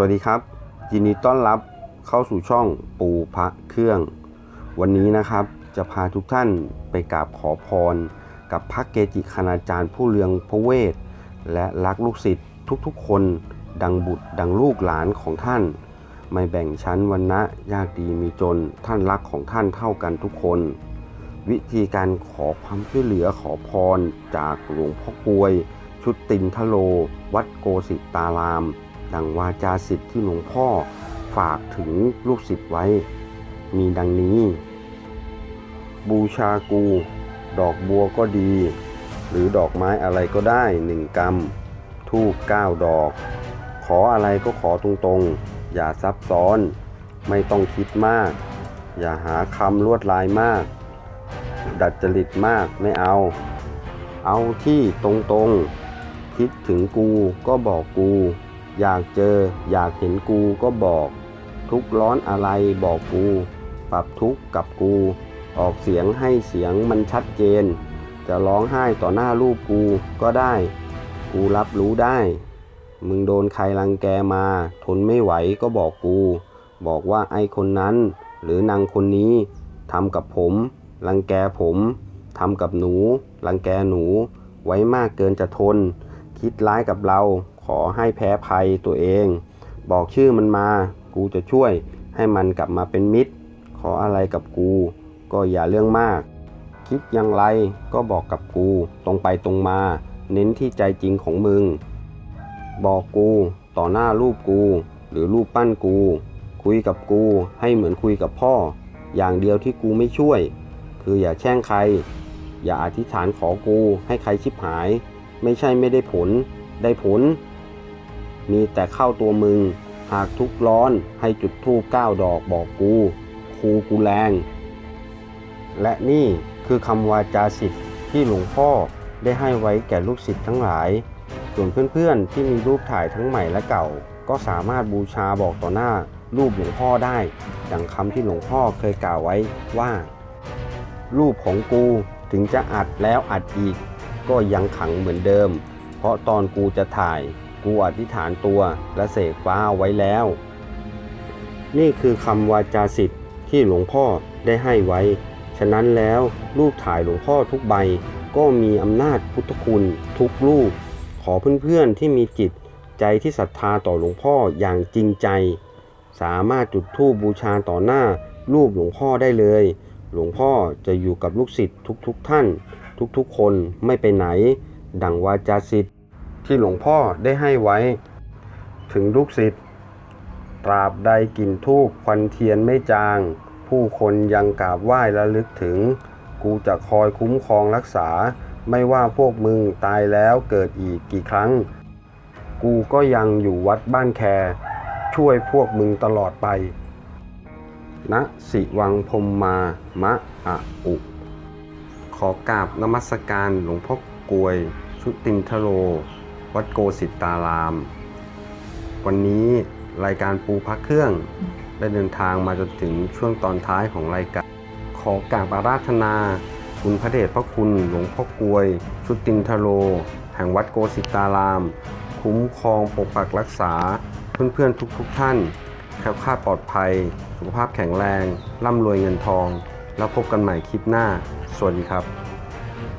วัสดีครับ ยินดีต้อนรับเข้าสู่ช่องปูพระเครื่อง วันนี้นะครับจะพาทุกท่านไปกราบขอพร กับพระเกจิคณาจารย์ผู้เลืองพระเวท และรักลูกศิษย์ทุกๆ คนดังบุตรดังลูกหลานของท่าน ไม่แบ่งชั้นวันนะยากดีมีจนท่านรักของท่านเท่ากันทุกคน วิธีการขอความช่วยเหลือขอพรจากหลวงพ่อกวย ชุดตินทโล วัดโกสิตาราม ดังวาจาสิทธิ์ที่หลวงพ่อฝากถึงลูกศิษย์ไว้ มีดังนี้ บูชากู ดอกบัวก็ดี หรือดอกไม้อะไรก็ได้หนึ่งกำทูบเก้าดอก ขออะไรก็ขอตรงๆ อย่าซับซ้อน ไม่ต้องคิดมาก อย่าหาคำลวดลายมาก ดัดจริตมากไม่เอา เอาที่ตรงๆ คิดถึงกูก็บอกกู อยากเจออยากเห็นกูก็บอก ทุกข์ร้อนอะไรบอกกู ปรับทุกข์กับกู ออกเสียงให้เสียงมันชัดเจน จะร้องไห้ต่อหน้ารูปกูก็ได้ กูรับรู้ได้ มึงโดนใครรังแกมา ทนไม่ไหวก็บอกกู บอกว่าไอ้คนนั้น หรือนางคนนี้ทำกับผม รังแกผมทำกับหนู รังแกหนู ไว้มากเกินจะทน คิดร้ายกับเรา อให้แพ้ภัยตัวเอง บอกชื่อมันมา กูจะช่วย ให้มันกลับมาเป็นมิตร ขออะไรกับกู ก็อย่าเรื่องมาก คิดอย่างไรก็บอกกับกู ตรงไปตรงมา เน้นที่ใจจริงของมึง บอกกูต่อหน้ารูปกู หรือรูปปั้นกู คุยกับกูให้เหมือนคุยกับพ่อ อย่างเดียวที่กูไม่ช่วย คืออย่าแช่งใคร อย่าอธิษฐานขอกูให้ใครชิบหาย ไม่ใช่ไม่ได้ผล ได้ผล มีแต่เข้าตัวมึง หากทุกร้อนให้จุดธูปเก้าดอกบอกกูครูกูแรง และนี่คือคำวาจาสิทธิ์ที่หลวงพ่อได้ให้ไว้แก่ลูกศิษย์ทั้งหลาย ส่วนเพื่อนๆที่มีรูปถ่ายทั้งใหม่และเก่า ก็สามารถบูชาบอกต่อหน้ารูปหลวงพ่อได้ ดังคำที่หลวงพ่อเคยกล่าวไว้ว่า รูปของกูถึงจะอัดแล้วอัดอีก ก็ยังขังเหมือนเดิม เพราะตอนกูจะถ่าย กูอธิษฐานตัวและเสกฟ้าไว้แล้ว นี่คือคำวาจาสิทธิ์ที่หลวงพ่อได้ให้ไว้ ฉะนั้นแล้วรูปถ่ายหลวงพ่อทุกใบ ก็มีอำนาจพุทธคุณทุกรูป ขอเพื่อนๆที่มีจิตใจที่ศรัทธาต่อหลวงพ่ออย่างจริงใจ สามารถจุดธูปบูชาต่อหน้ารูปหลวงพ่อได้เลย หลวงพ่อจะอยู่กับลูกศิษย์ทุกๆทท่าน ทุกๆคนไม่ไปไหน ดังวาจาสิทธิ์ ที่หลวงพ่อได้ให้ไว้ ถึงลูกศิษย์ตราบใดกลิ่นทูปควันเทียนไม่จาง ผู้คนยังกราบไหว้และลึกถึง กูจะคอยคุ้มครองรักษา ไม่ว่าพวกมึงตายแล้วเกิดอีกกี่ครั้ง กูก็ยังอยู่วัดบ้านแค ช่วยพวกมึงตลอดไปณสิวังพมมามะอะอุ ขอกราบนมัสการหลวงพ่อกวย ชุตินทโล วัดโกสิตาราม วันนี้รายการปูพักเครื่อง ได้เดินทางมาจนถึงช่วงตอนท้ายของรายการ ขอกราบอาราธนา คุณพระเดชพระคุณหลวงพ่อกลวย ชุตินทโล แห่งวัดโกสิตาราม คุ้มครองปกปักรักษา เพื่อนๆทุกๆท่านแคล้วคลาดปลอดภัย สุขภาพแข็งแรง ร่ำรวยเงินทอง แล้วพบกันใหม่คลิปหน้า สวัสดีครับ